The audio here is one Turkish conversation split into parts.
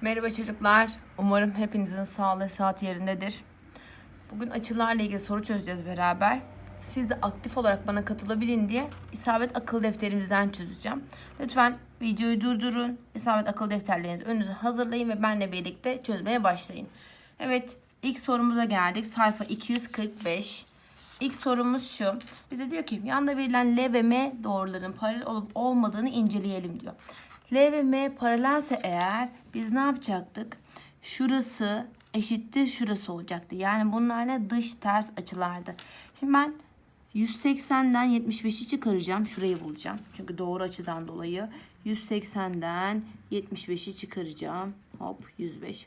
Merhaba çocuklar. Umarım hepinizin sağlığı saat yerindedir. Bugün açılarla ilgili soru çözeceğiz beraber. Siz de aktif olarak bana katılabilin diye isabet akıl defterimizden çözeceğim. Lütfen videoyu durdurun. İsabet akıl defterlerinizi önünüze hazırlayın ve benimle birlikte çözmeye başlayın. Evet, ilk sorumuza geldik. Sayfa 245. İlk sorumuz şu. Bize diyor ki yanda verilen L ve M doğruların paralel olup olmadığını inceleyelim diyor. L ve M paralelse eğer biz ne yapacaktık? Şurası eşittir şurası olacaktı. Yani bunlar ne? Dış ters açılardı. Şimdi ben 180'den 75'i çıkaracağım. Şurayı bulacağım. Çünkü doğru açıdan dolayı 180'den 75'i çıkaracağım. Hop 105.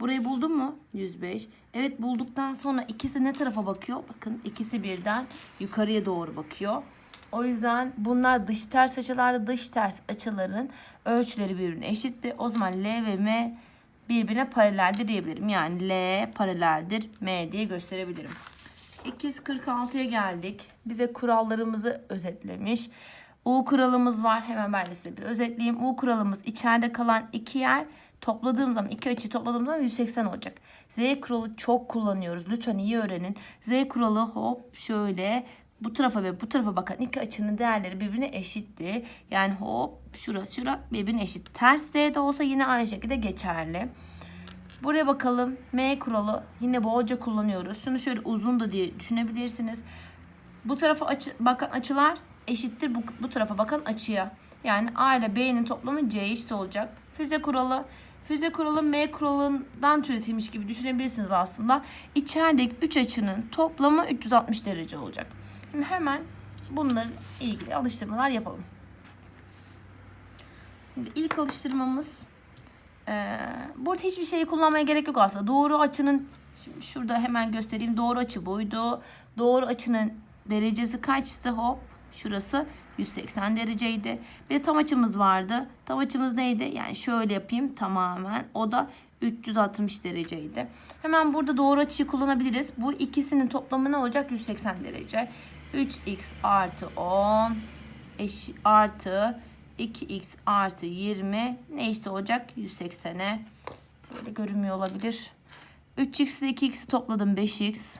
Burayı buldun mu? 105. Evet bulduktan sonra ikisi ne tarafa bakıyor? Bakın ikisi birden yukarıya doğru bakıyor. O yüzden bunlar dış ters açılarda dış ters açıların ölçüleri birbirine eşitti. O zaman L ve M birbirine paraleldir diyebilirim. Yani L paraleldir M diye gösterebilirim. 246'ya geldik. Bize kurallarımızı özetlemiş. U kuralımız var. Hemen ben de size bir özetleyeyim. U kuralımız içeride kalan iki yer topladığım zaman iki açı topladığım zaman 180 olacak. Z kuralı çok kullanıyoruz. Lütfen iyi öğrenin. Z kuralı hop şöyle bu tarafa ve bu tarafa bakan iki açının değerleri birbirine eşitti. Yani hop şurası şura birbirine eşit. Ters Z de olsa yine aynı şekilde geçerli. Buraya bakalım. M kuralı yine bolca kullanıyoruz. Şunu şöyle uzun da diye düşünebilirsiniz. Bu tarafa açı, bakan açılar eşittir bu, bu tarafa bakan açıya. Yani A ile B'nin toplamı C eşit olacak. Füze kuralı. Füze kuralı M kuralından türetilmiş gibi düşünebilirsiniz aslında. İçerideki 3 açının toplamı 360 derece olacak. Şimdi hemen bunların ilgili alıştırmalar yapalım. Şimdi ilk alıştırmamız ee, burada hiçbir şeyi kullanmaya gerek yok aslında. Doğru açının şimdi şurada hemen göstereyim. Doğru açı buydu. Doğru açının derecesi kaçtı? Hop şurası 180 dereceydi. Bir de tam açımız vardı. Tam açımız neydi? Yani şöyle yapayım tamamen. O da 360 dereceydi. Hemen burada doğru açıyı kullanabiliriz. Bu ikisinin toplamı ne olacak? 180 derece. 3x artı 10 eş, artı 2x artı 20 ne işte olacak? 180'e. Böyle görünmüyor olabilir. 3x ile 2x'i topladım 5x.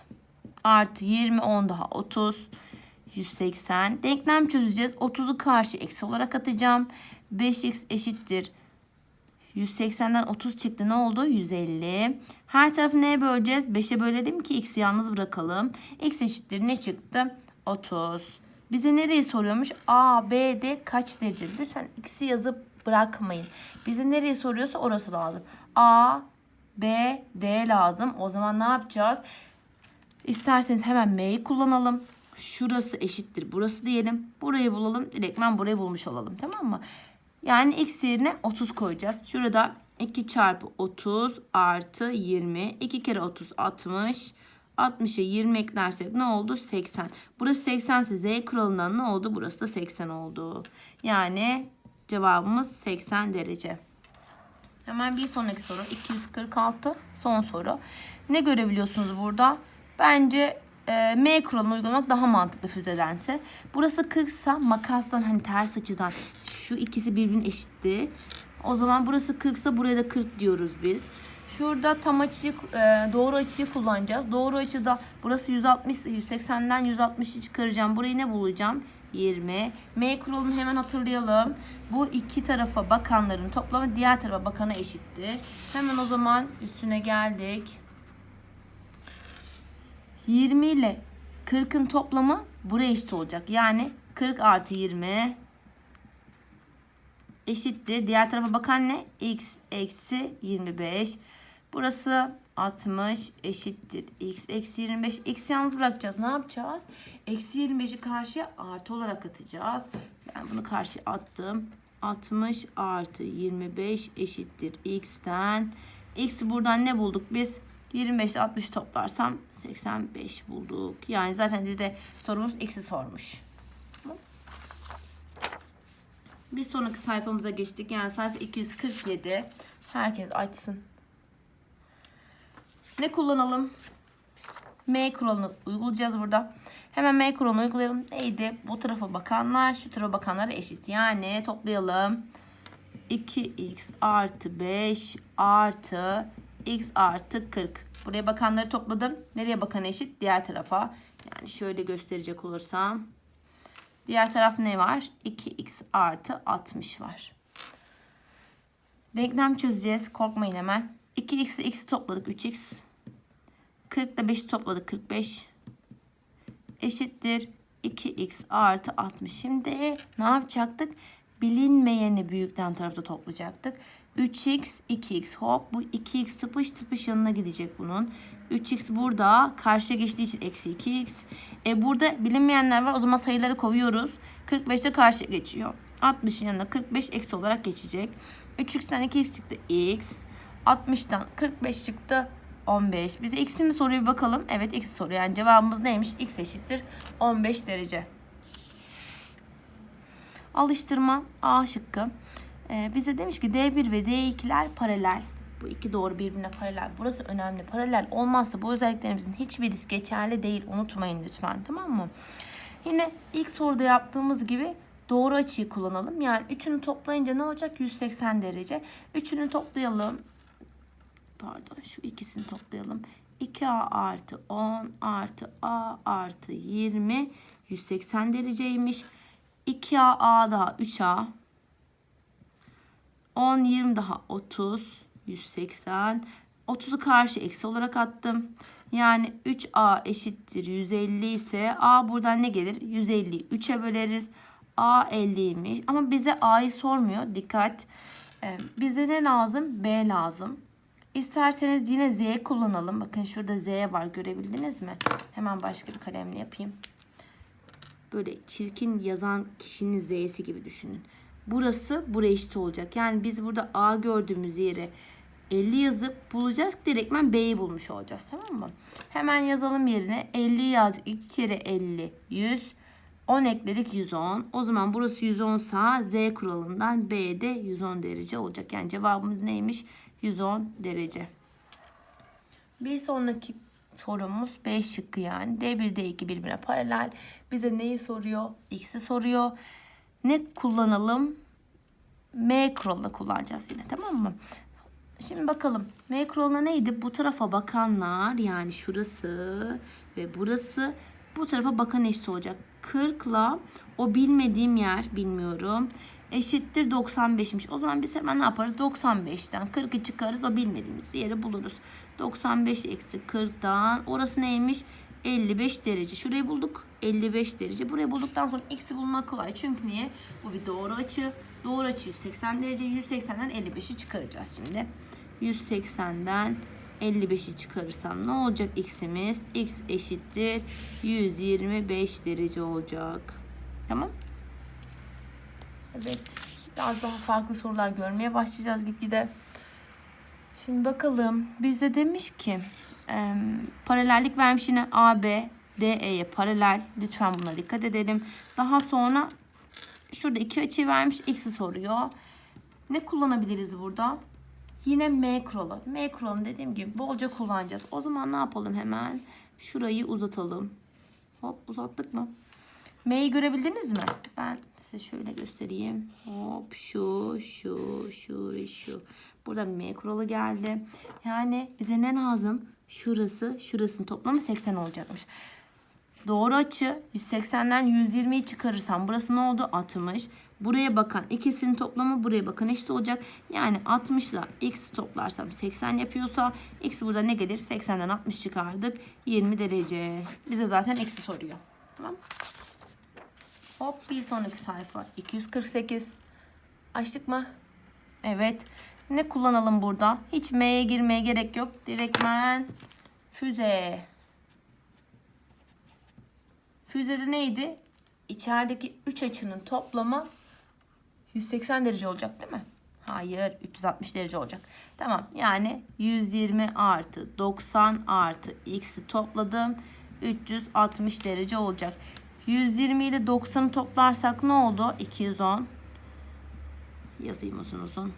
Artı 20 10 daha 30. 180. Denklem çözeceğiz. 30'u karşı eksi olarak atacağım. 5x eşittir. 180'den 30 çıktı. Ne oldu? 150. Her tarafı neye böleceğiz? 5'e bölelim ki x'i yalnız bırakalım. x eşittir ne çıktı? 30. Bize nereyi soruyormuş? A, B, D kaç derece? Lütfen x'i yazıp bırakmayın. Bize nereyi soruyorsa orası lazım. A, B, D lazım. O zaman ne yapacağız? İsterseniz hemen M'yi kullanalım. Şurası eşittir. Burası diyelim. Burayı bulalım. Direktmen burayı bulmuş olalım. Tamam mı? Yani x yerine 30 koyacağız. Şurada 2 çarpı 30 artı 20. 2 kere 30 60. 60'a 20 eklersek ne oldu? 80. Burası 80 ise z kuralından ne oldu? Burası da 80 oldu. Yani cevabımız 80 derece. Hemen bir sonraki soru 246 son soru. Ne görebiliyorsunuz burada? Bence e, M kuralını uygulamak daha mantıklı füzedense. Burası 40 ise makastan hani ters açıdan şu ikisi birbirine eşitti. O zaman burası 40 ise buraya da 40 diyoruz biz. Şurada tam açıyı e, doğru açıyı kullanacağız. Doğru açıda burası 160 ise 180'den 160'ı çıkaracağım. Burayı ne bulacağım? 20. M kuralını hemen hatırlayalım. Bu iki tarafa bakanların toplamı diğer tarafa bakana eşittir. Hemen o zaman üstüne geldik. 20 ile 40'ın toplamı buraya eşit olacak. Yani 40 artı 20 eşittir. Diğer tarafa bakan ne? X eksi 25. Burası 60 eşittir. X eksi 25. X yalnız bırakacağız. Ne yapacağız? Eksi 25'i karşıya artı olarak atacağız. Ben bunu karşıya attım. 60 artı 25 eşittir. X'ten. X'i buradan ne bulduk biz? 25 ile 60 toplarsam 85 bulduk. Yani zaten bizde sorumuz x'i sormuş. Bir sonraki sayfamıza geçtik. Yani sayfa 247. Herkes açsın. Ne kullanalım? M kuralını uygulayacağız burada. Hemen M kuralını uygulayalım. Neydi? Bu tarafa bakanlar şu tarafa bakanlara eşit. Yani toplayalım. 2x artı 5 artı x artı 40. Buraya bakanları topladım. Nereye bakan eşit? Diğer tarafa. Yani şöyle gösterecek olursam. Diğer taraf ne var? 2x artı 60 var. Denklem çözeceğiz. Korkmayın hemen. 2x ile x'i topladık 3x. 40 ile 5'i topladık 45. Eşittir 2x artı 60. Şimdi ne yapacaktık? Bilinmeyeni büyükten tarafta toplayacaktık. 3x, 2x hop. Bu 2x tıpış tıpış yanına gidecek bunun. 3x burada karşıya geçtiği için eksi 2x. E burada bilinmeyenler var. O zaman sayıları kovuyoruz. 45 de karşıya geçiyor. 60'ın yanına 45 eksi olarak geçecek. 3x'ten 2x çıktı x. 60'tan 45 çıktı 15. Bize x'i mi soruyor bir bakalım. Evet x soruyor. Yani cevabımız neymiş? x eşittir 15 derece. Alıştırma A şıkkı. Ee, bize demiş ki D1 ve D2'ler paralel. Bu iki doğru birbirine paralel. Burası önemli. Paralel olmazsa bu özelliklerimizin hiçbirisi geçerli değil. Unutmayın lütfen tamam mı? Yine ilk soruda yaptığımız gibi doğru açıyı kullanalım. Yani üçünü toplayınca ne olacak? 180 derece. Üçünü toplayalım. Pardon şu ikisini toplayalım. 2A artı 10 artı A artı 20 180 dereceymiş. 2A A daha 3A 10 20 daha 30 180 30'u karşı eksi olarak attım. Yani 3A eşittir 150 ise A buradan ne gelir? 150'yi 3'e böleriz. A 50'ymiş. Ama bize A'yı sormuyor. Dikkat. Ee, bize ne lazım? B lazım. İsterseniz yine Z kullanalım. Bakın şurada Z var. Görebildiniz mi? Hemen başka bir kalemle yapayım. Böyle çirkin yazan kişinin Z'si gibi düşünün. Burası buraya eşit olacak. Yani biz burada A gördüğümüz yere 50 yazıp bulacağız. Direktmen B'yi bulmuş olacağız. Tamam mı? Hemen yazalım yerine. 50 yazdık. 2 kere 50. 100. 10 ekledik 110. O zaman burası 110 sa Z kuralından B'de 110 derece olacak. Yani cevabımız neymiş? 110 derece. Bir sonraki sorumuz B şıkkı yani. D1, D2 birbirine paralel. Bize neyi soruyor? X'i soruyor. Ne kullanalım? M kuralını kullanacağız yine tamam mı? Şimdi bakalım. M kuralına neydi? Bu tarafa bakanlar yani şurası ve burası bu tarafa bakan eşit olacak. 40 ile o bilmediğim yer bilmiyorum eşittir 95'miş. O zaman biz hemen ne yaparız? 95'ten 40'ı çıkarız. O bilmediğimiz yeri buluruz. 95 eksi 40'dan orası neymiş? 55 derece. Şurayı bulduk. 55 derece. Burayı bulduktan sonra x'i bulmak kolay. Çünkü niye? Bu bir doğru açı. Doğru açı 180 derece. 180'den 55'i çıkaracağız şimdi. 180'den 55'i çıkarırsam ne olacak x'imiz? x eşittir 125 derece olacak. Tamam. Evet. Biraz daha farklı sorular görmeye başlayacağız gitgide. Şimdi bakalım. Bize demiş ki e, paralellik vermiş yine AB DE'ye paralel. Lütfen bunlara dikkat edelim. Daha sonra şurada iki açı vermiş. X'i soruyor. Ne kullanabiliriz burada? Yine M kuralı. M kuralını dediğim gibi bolca kullanacağız. O zaman ne yapalım hemen? Şurayı uzatalım. Hop uzattık mı? M'yi görebildiniz mi? Ben size şöyle göstereyim. Hop şu, şu, şu ve şu. Burada bir M kuralı geldi. Yani bize ne lazım? Şurası, şurasının toplamı 80 olacakmış. Doğru açı 180'den 120'yi çıkarırsam burası ne oldu? 60. Buraya bakan ikisinin toplamı buraya bakan eşit olacak. Yani 60 ile x toplarsam 80 yapıyorsa x burada ne gelir? 80'den 60 çıkardık. 20 derece. Bize zaten eksi soruyor. Tamam Hop bir sonraki sayfa 248. Açtık mı? Evet. Ne kullanalım burada? Hiç M'ye girmeye gerek yok. Direktmen füze. Füzede neydi? İçerideki 3 açının toplamı 180 derece olacak değil mi? Hayır 360 derece olacak. Tamam yani 120 artı 90 artı x'i topladım. 360 derece olacak. 120 ile 90'ı toplarsak ne oldu? 210. Yazayım uzun uzun.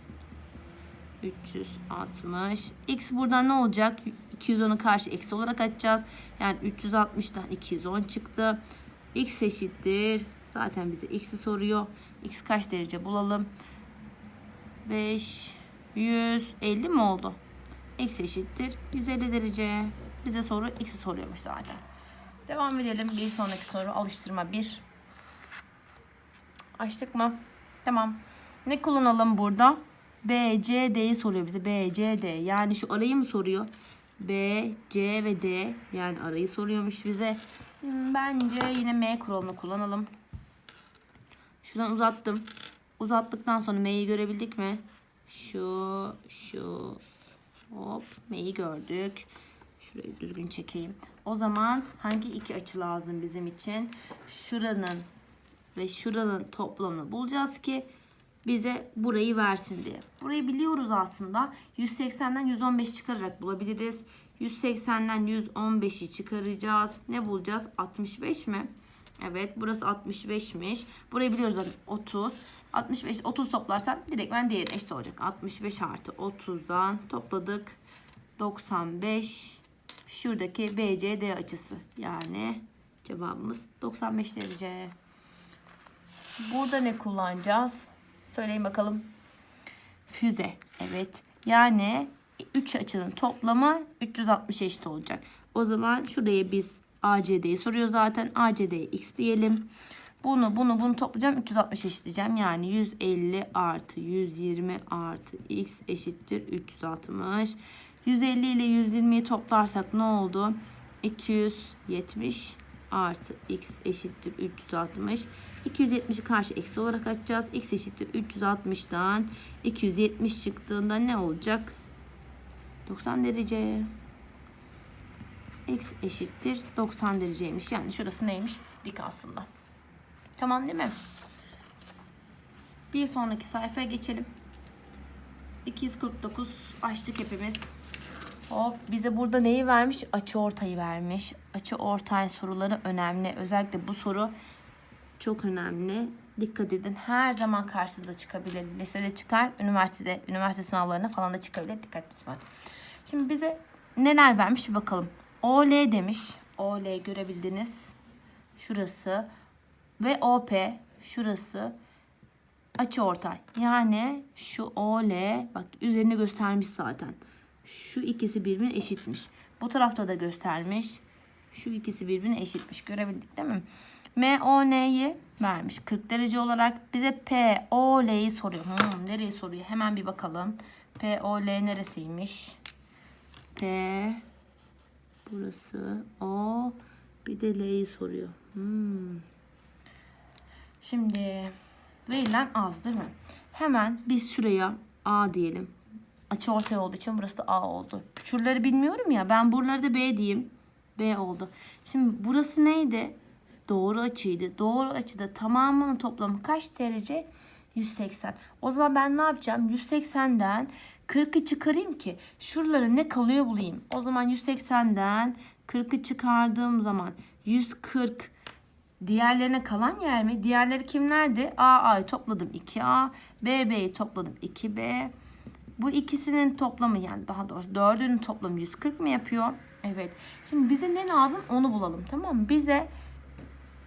360. X buradan ne olacak? 210'u karşı eksi olarak açacağız. Yani 360'dan 210 çıktı. X eşittir. Zaten bize x'i soruyor. X kaç derece bulalım. 5, 150 mi oldu? X eşittir 150 derece. Bize soru X'i soruyormuş zaten. Devam edelim. Bir sonraki soru alıştırma 1. Açtık mı? Tamam. Ne kullanalım burada? B, C, D'yi soruyor bize. B, C, D. Yani şu arayı mı soruyor? B, C ve D. Yani arayı soruyormuş bize. Bence yine M kuralını kullanalım. Şuradan uzattım. Uzattıktan sonra M'yi görebildik mi? Şu, şu. Hop M'yi gördük. Şurayı düzgün çekeyim. O zaman hangi iki açı lazım bizim için? Şuranın ve şuranın toplamını bulacağız ki bize burayı versin diye. Burayı biliyoruz aslında. 180'den 115 çıkararak bulabiliriz. 180'den 115'i çıkaracağız. Ne bulacağız? 65 mi? Evet burası 65'miş. Burayı biliyoruz zaten 30. 65 30 toplarsam direkt ben diğerine eşit olacak. 65 artı 30'dan topladık. 95 şuradaki BCD açısı. Yani cevabımız 95 derece. Burada ne kullanacağız? Söyleyin bakalım. Füze. Evet. Yani 3 açının toplamı 360 eşit olacak. O zaman şuraya biz ACD'yi soruyor zaten. ACD'ye x diyelim. Bunu bunu bunu toplayacağım 360 eşitleyeceğim. Yani 150 artı 120 artı x eşittir 360. 150 ile 120'yi toplarsak ne oldu? 270 artı x eşittir 360. 270'i karşı eksi olarak açacağız. x eşittir 360'dan 270 çıktığında ne olacak? 90 derece. x eşittir 90 dereceymiş. Yani şurası neymiş? Dik aslında. Tamam değil mi? Bir sonraki sayfaya geçelim. 249 açtık hepimiz. Hop bize burada neyi vermiş? Açı ortayı vermiş. Açı ortay soruları önemli. Özellikle bu soru çok önemli. Dikkat edin. Her zaman karşınıza çıkabilir. Lisede çıkar, üniversitede, üniversite sınavlarına falan da çıkabilir. Dikkat lütfen. Şimdi bize neler vermiş bir bakalım. OL demiş. OL görebildiniz. Şurası ve OP şurası açı ortay. Yani şu OL bak üzerine göstermiş zaten. Şu ikisi birbirine eşitmiş. Bu tarafta da göstermiş. Şu ikisi birbirine eşitmiş. Görebildik değil mi? MON'yi vermiş 40 derece olarak. Bize POL'yi soruyor. Hmm, nereyi soruyor? Hemen bir bakalım. POL neresiymiş? P burası O bir de L'yi soruyor. Hmm. Şimdi verilen az değil mi? Hemen biz şuraya A diyelim. Açı ortay olduğu için burası da A oldu. Şuraları bilmiyorum ya. Ben buraları da B diyeyim. B oldu. Şimdi burası neydi? Doğru açıydı. Doğru açıda tamamının toplamı kaç derece? 180. O zaman ben ne yapacağım? 180'den 40'ı çıkarayım ki şuralara ne kalıyor bulayım. O zaman 180'den 40'ı çıkardığım zaman 140 Diğerlerine kalan yer mi? Diğerleri kimlerdi? A A'yı topladım 2A. B B'yi topladım 2B. Bu ikisinin toplamı yani daha doğrusu dördünün toplamı 140 mı yapıyor? Evet. Şimdi bize ne lazım onu bulalım tamam mı? Bize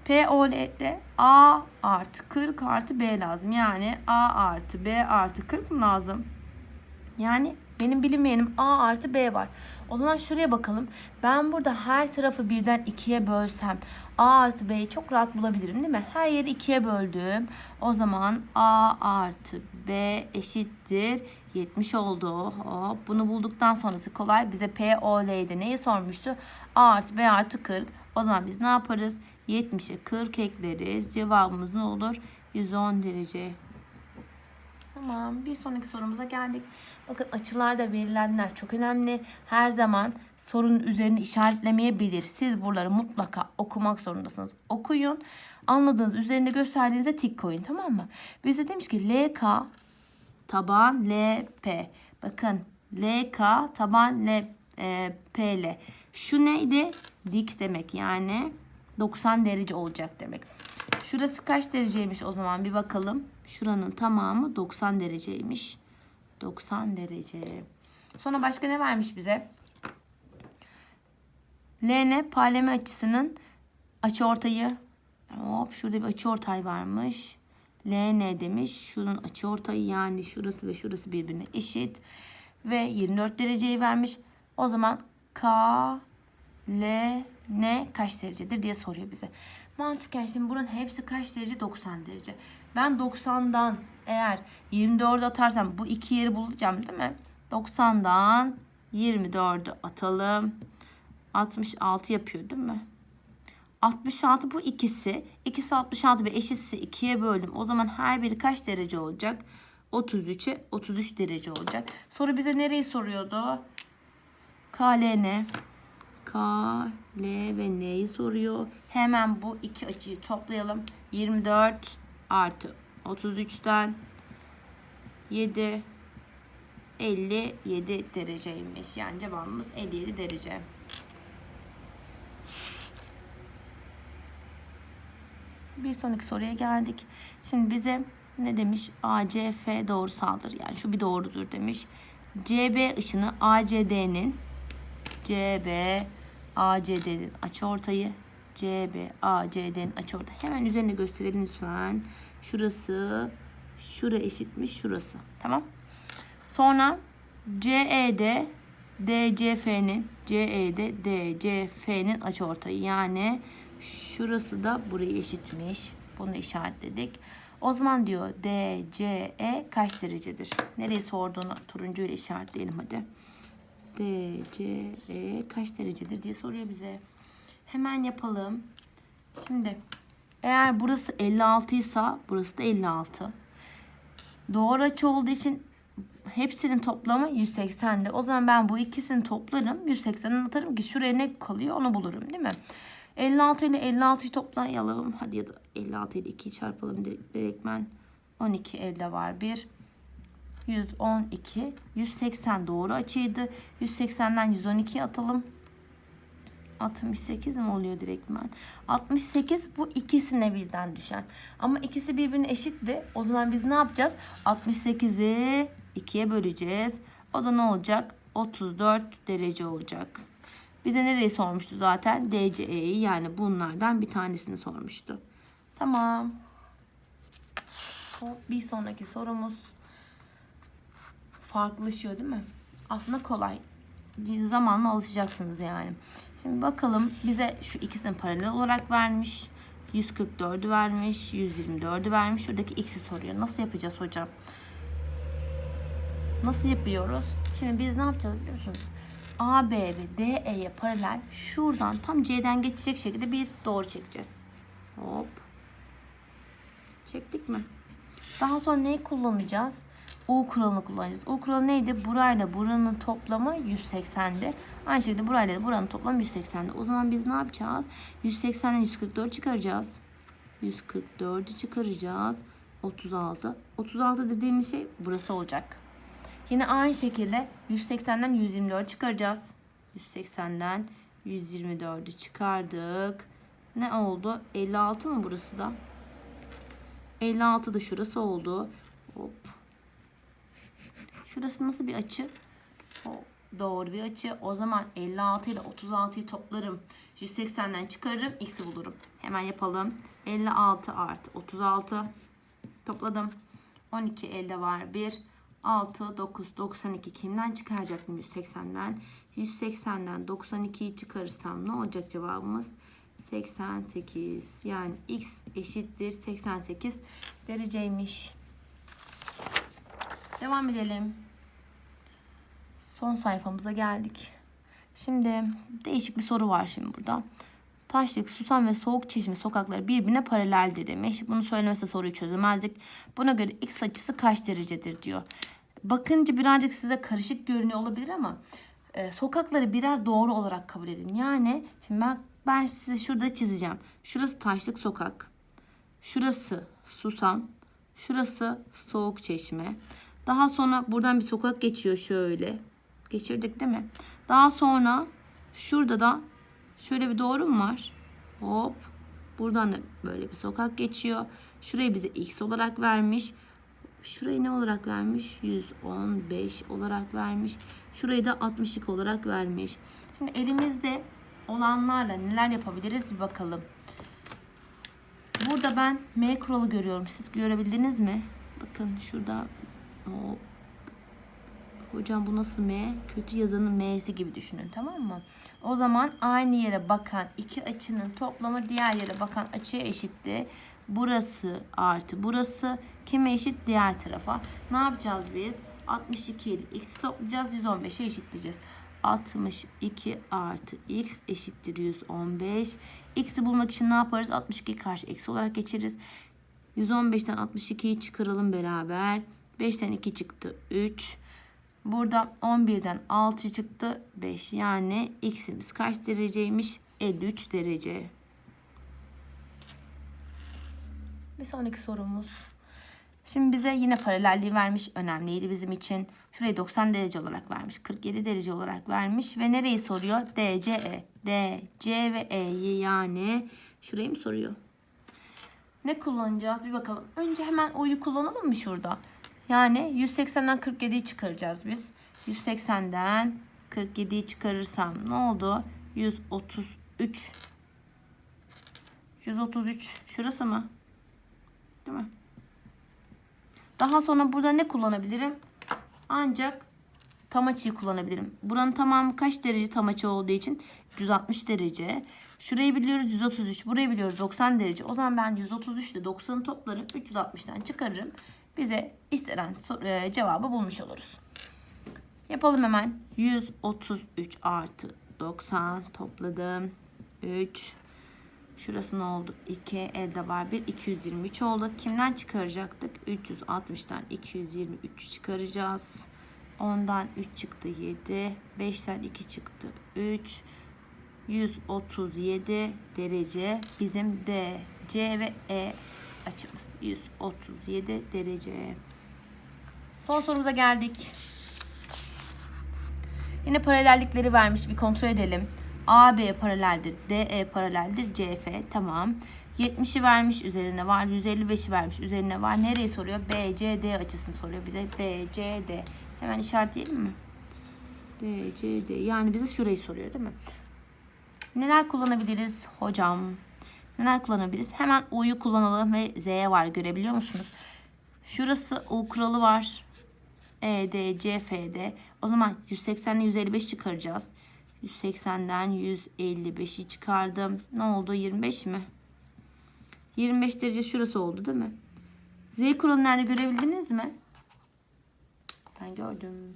POL'de A artı 40 artı B lazım. Yani A artı B artı 40 mı lazım? Yani benim bilinmeyenim A artı B var. O zaman şuraya bakalım. Ben burada her tarafı birden ikiye bölsem A artı B'yi çok rahat bulabilirim değil mi? Her yeri ikiye böldüm. O zaman A artı B eşittir 70 oldu. Hop. Bunu bulduktan sonrası kolay. Bize P, O, L'de neyi sormuştu? A artı B artı 40. O zaman biz ne yaparız? 70'e 40 ekleriz. Cevabımız ne olur? 110 derece. Tamam. Bir sonraki sorumuza geldik. Bakın açılarda verilenler çok önemli. Her zaman sorunun üzerine işaretlemeyebilir. Siz buraları mutlaka okumak zorundasınız. Okuyun. Anladığınız üzerinde gösterdiğinizde tik koyun tamam mı? Bize demiş ki LK taban LP. Bakın LK taban L, e. Şu neydi? Dik demek yani 90 derece olacak demek. Şurası kaç dereceymiş o zaman bir bakalım. Şuranın tamamı 90 dereceymiş. 90 derece. Sonra başka ne vermiş bize? LN paleme açısının açıortayı. Hop şurada bir açıortay varmış. LN demiş. Şunun açıortayı yani şurası ve şurası birbirine eşit. Ve 24 dereceyi vermiş. O zaman K, L, N kaç derecedir diye soruyor bize. Mantıken şimdi buranın hepsi kaç derece? 90 derece. Ben 90'dan eğer 24 atarsam bu iki yeri bulacağım değil mi? 90'dan 24'ü atalım. 66 yapıyor değil mi? 66 bu ikisi. İkisi 66 ve eşitse 2'ye böldüm. O zaman her biri kaç derece olacak? 33'e 33 derece olacak. Soru bize nereyi soruyordu? KLN. K, L ve N'yi soruyor. Hemen bu iki açıyı toplayalım. 24 artı 33'ten 7 57 dereceymiş. Yani cevabımız 57 derece. Bir sonraki soruya geldik. Şimdi bize ne demiş? ACF doğrusaldır. Yani şu bir doğrudur demiş. CB ışını ACD'nin CB ACD'nin açıortayı CB ACD'nin açıortayı. Hemen üzerine gösterelim lütfen. Şurası şura eşitmiş şurası. Tamam. Sonra CED DCF'nin CED DCF'nin açıortayı yani şurası da burayı eşitmiş. Bunu işaretledik. O zaman diyor DCE kaç derecedir? Nereyi sorduğunu turuncu ile işaretleyelim hadi. DCE kaç derecedir diye soruyor bize. Hemen yapalım. Şimdi eğer burası 56 ise burası da 56. Doğru açı olduğu için hepsinin toplamı 180'de. O zaman ben bu ikisini toplarım. 180'den atarım ki şuraya ne kalıyor onu bulurum değil mi? 56 ile 56'yı toplayalım. Hadi ya da 56 ile 2'yi çarpalım direktmen. 12 elde var 1. 112. 180 doğru açıydı. 180'den 112'yi atalım. 68 mi oluyor direktmen? 68 bu ikisine birden düşen. Ama ikisi birbirine eşitti. O zaman biz ne yapacağız? 68'i 2'ye böleceğiz. O da ne olacak? 34 derece olacak. Bize nereyi sormuştu zaten? DCE'yi yani bunlardan bir tanesini sormuştu. Tamam. Bir sonraki sorumuz farklılaşıyor değil mi? Aslında kolay. Zamanla alışacaksınız yani. Şimdi bakalım bize şu ikisini paralel olarak vermiş. 144'ü vermiş, 124'ü vermiş. Şuradaki x'i soruyor. Nasıl yapacağız hocam? Nasıl yapıyoruz? Şimdi biz ne yapacağız biliyor musunuz? AB ve DE'ye paralel şuradan tam C'den geçecek şekilde bir doğru çekeceğiz. Hop. Çektik mi? Daha sonra neyi kullanacağız? U kuralını kullanacağız. U kuralı neydi? Burayla buranın toplamı 180'di. Aynı şekilde burayla da buranın toplamı 180'di. O zaman biz ne yapacağız? 180'den 144 çıkaracağız. 144'ü çıkaracağız. 36. 36 dediğimiz şey burası olacak. Yine aynı şekilde 180'den 124 çıkaracağız. 180'den 124'ü çıkardık. Ne oldu? 56 mı burası da? 56 da şurası oldu. Hop. Şurası nasıl bir açı? Hop. Doğru bir açı. O zaman 56 ile 36'yı toplarım. 180'den çıkarırım. X'i bulurum. Hemen yapalım. 56 artı 36. Topladım. 12 elde var. 1. 6, 9, 92 kimden çıkaracaktım 180'den? 180'den 92'yi çıkarırsam ne olacak cevabımız? 88. Yani x eşittir 88 dereceymiş. Devam edelim. Son sayfamıza geldik. Şimdi değişik bir soru var şimdi burada. Taşlık, Susam ve Soğuk Çeşme sokakları birbirine paraleldir demiş. Bunu söylemese soruyu çözemezdik. Buna göre x açısı kaç derecedir diyor. Bakınca birazcık size karışık görünüyor olabilir ama e, sokakları birer doğru olarak kabul edin. Yani şimdi ben ben size şurada çizeceğim. Şurası Taşlık Sokak. Şurası Susam. Şurası Soğuk Çeşme. Daha sonra buradan bir sokak geçiyor şöyle. Geçirdik değil mi? Daha sonra şurada da şöyle bir doğru var? Hop. Buradan da böyle bir sokak geçiyor. Şurayı bize x olarak vermiş. Şurayı ne olarak vermiş? 115 olarak vermiş. Şurayı da 60'lık olarak vermiş. Şimdi elimizde olanlarla neler yapabiliriz bir bakalım. Burada ben M kuralı görüyorum. Siz görebildiniz mi? Bakın şurada o Hocam bu nasıl M? Kötü yazanın M'si gibi düşünün tamam mı? O zaman aynı yere bakan iki açının toplamı diğer yere bakan açıya eşitti. Burası artı burası kime eşit? Diğer tarafa. Ne yapacağız biz? 62 ile x'i toplayacağız. 115'e eşitleyeceğiz. 62 artı x eşittir 115. X'i bulmak için ne yaparız? 62 karşı eksi olarak geçiririz. 115'ten 62'yi çıkaralım beraber. 5'ten 2 çıktı 3. Burada 11'den 6 çıktı 5. Yani x'imiz kaç dereceymiş? 53 derece. Bir sonraki sorumuz. Şimdi bize yine paralelliği vermiş. Önemliydi bizim için. Şurayı 90 derece olarak vermiş. 47 derece olarak vermiş. Ve nereyi soruyor? DCE. D, C ve E'yi yani şurayı mı soruyor? Ne kullanacağız bir bakalım. Önce hemen O'yu kullanalım mı şurada? Yani 180'den 47'yi çıkaracağız biz. 180'den 47'yi çıkarırsam ne oldu? 133. 133 şurası mı? Değil mi? Daha sonra burada ne kullanabilirim? Ancak tam açıyı kullanabilirim. Buranın tamamı kaç derece tam açı olduğu için 160 derece. Şurayı biliyoruz 133. Burayı biliyoruz 90 derece. O zaman ben 133 ile 90'ı toplarım. 360'tan çıkarırım. Bize istenen e, cevabı bulmuş oluruz. Yapalım hemen. 133 artı 90 topladım. 3. Şurası ne oldu? 2 elde var 1. 223 oldu. Kimden çıkaracaktık? 360'tan 223 çıkaracağız. 10'dan 3 çıktı 7. 5'ten 2 çıktı 3. 137 derece bizim D, C ve E açımız. 137 derece. Son sorumuza geldik. Yine paralellikleri vermiş bir kontrol edelim. AB paraleldir, DE paraleldir, CF tamam. 70'i vermiş üzerine var, 155'i vermiş üzerine var. Nereyi soruyor? BCD açısını soruyor bize. BCD. Hemen işaretleyelim mi? BCD. Yani bize şurayı soruyor değil mi? Neler kullanabiliriz hocam? Neler kullanabiliriz? Hemen U'yu kullanalım ve Z'ye var görebiliyor musunuz? Şurası U kuralı var. E, D, C, F, D. O zaman 180'den 155 çıkaracağız. 180'den 155'i çıkardım. Ne oldu? 25 mi? 25 derece şurası oldu değil mi? Z kuralını nerede görebildiniz mi? Ben gördüm.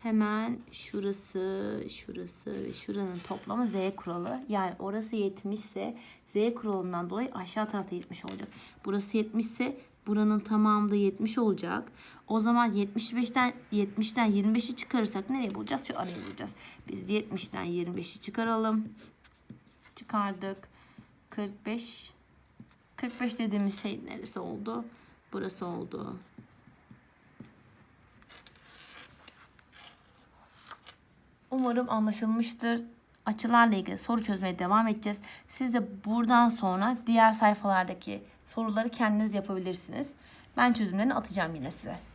Hemen şurası, şurası ve şuranın toplamı Z kuralı. Yani orası 70 ise Z kuralından dolayı aşağı tarafta 70 olacak. Burası 70 ise buranın tamamı da 70 olacak. O zaman 75'ten 70'ten 25'i çıkarırsak nereye bulacağız? Şu arayı bulacağız. Biz 70'ten 25'i çıkaralım. Çıkardık. 45 45 dediğimiz şey neresi oldu? Burası oldu. Umarım anlaşılmıştır. Açılarla ilgili soru çözmeye devam edeceğiz. Siz de buradan sonra diğer sayfalardaki soruları kendiniz yapabilirsiniz. Ben çözümlerini atacağım yine size.